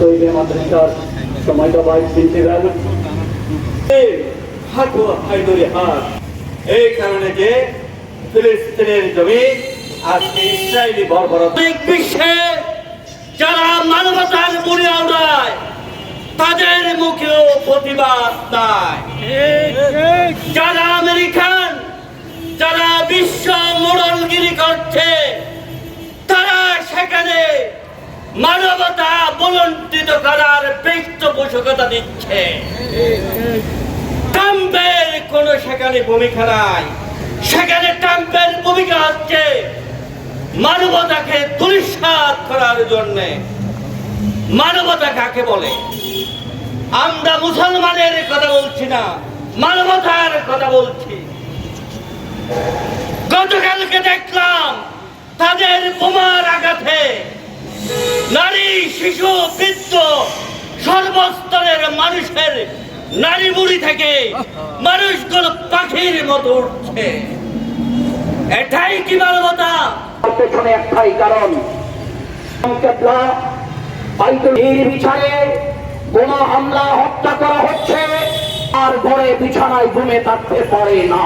তৈরি মাদ্রাসার সময়টা হাঁটু হাইদরে হাত এই কারণে যে ফিলিস্তিনের জমি আজকে ইসরায়েলি বর্বরতা। বিশ্বে যারা মানবতার বুড়ি আওড়ায় তাদের মুখেও প্রতিবাদ নাই। যারা আমেরিকান, যারা বিশ্ব মোড়লগিরি করছে মানবতা বলন্টিত করার পৃষ্ঠপোষকতা দিচ্ছে। ট্রাম্পের কোনো সেখানে ভূমিকা নাই। সেখানে ট্রাম্পের ভূমিকা হচ্ছে মানবতাকে দুলিশাত করার জন্য। মানবতা কাকে বলে? আমরা মুসলমানের কথা বলছি না, মানবতার কথা বলছি। গতকালকে দেখলাম তাদের বোমার আঘাতে শিশু বৃদ্ধ সর্বস্তরের মানুষের নারী মুড়ি থেকে মানুষগুলো পাখির মতো উঠছে। এটাই কি মানবতা? পেছনে একটাই কারণ নির্বিচারে বোমা হামলা, হত্যা করা হচ্ছে, আর ঘরে বিছানায় ঘুমে থাকতে পারে না।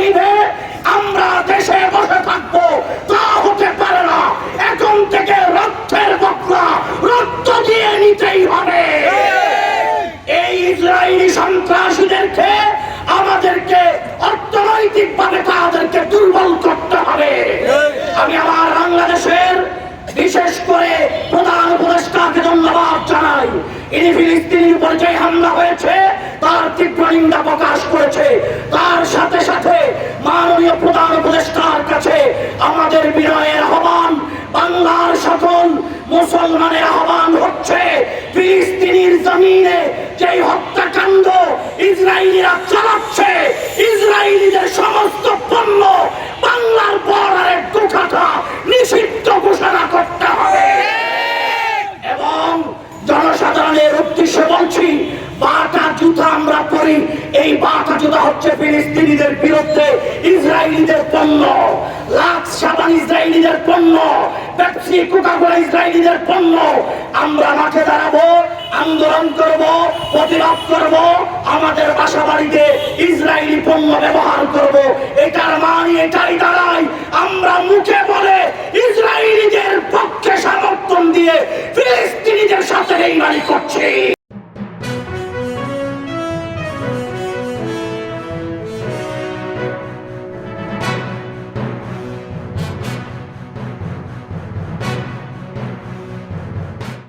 নিবে আমরা দেশে বসে থাকব, তা হতে পারে না। এখন থেকে রক্তের বকরা, রক্ত দিয়ে নিতেই হবে। এই ইসরায়েলি সন্ত্রাসীদেরকে আমাদেরকে অর্থনৈতিক ভাবে তাদেরকে দুর্বল করতে হবে। আমি আমার বাংলাদেশের বিশেষ করে প্রধান উপদেষ্টাকে ধন্যবাদ জানাই। ইনি ফিলিস্তিনির উপর যে হামলা হয়েছে, তার তীব্র নিন্দা প্রকাশ করেছে। তার মাননীয় প্রধান উপদেষ্টার কাছে আমাদের বিনয়ের আহ্বান, বাংলার সকল মুসলমানের আহ্বান হচ্ছে ফিলিস্তিনির জমিনে যেই হত্যাকাণ্ড ইসরায়েলিরা চালাচ্ছে, ইসরায়েলিদের সমস্ত পণ্য বাংলার বর্ডারে ঢোকাটা নিষিদ্ধ ঘোষণা করতে হবে। এবং জনসাধারণের উদ্দেশ্যে বলছি, বাটা জুতা আমরা পরি এই বাটা জুতা হচ্ছে ফিলিস্তিনিদের বিরুদ্ধে ইসরায়েলিদের পণ্য লাক্স সাবান ইসরায়েলিদের পণ্য, পেপসি, কোকাকোলা ইসরায়েলিদের পণ্য, আমরা মাঠে দাঁড়াবো, আন্দোলন করব, প্রতিবাদ করব, আমাদের বাসা বাড়িতে ইসরায়েলি পণ্য ব্যবহার করব। এটার মানে এটাই দাঁড়াই আমরা মুখে বলে ইসরায়েলিদের পক্ষে সমর্থন দিয়ে ফিলিস্তিনিদের সাথে এই মানি করছি।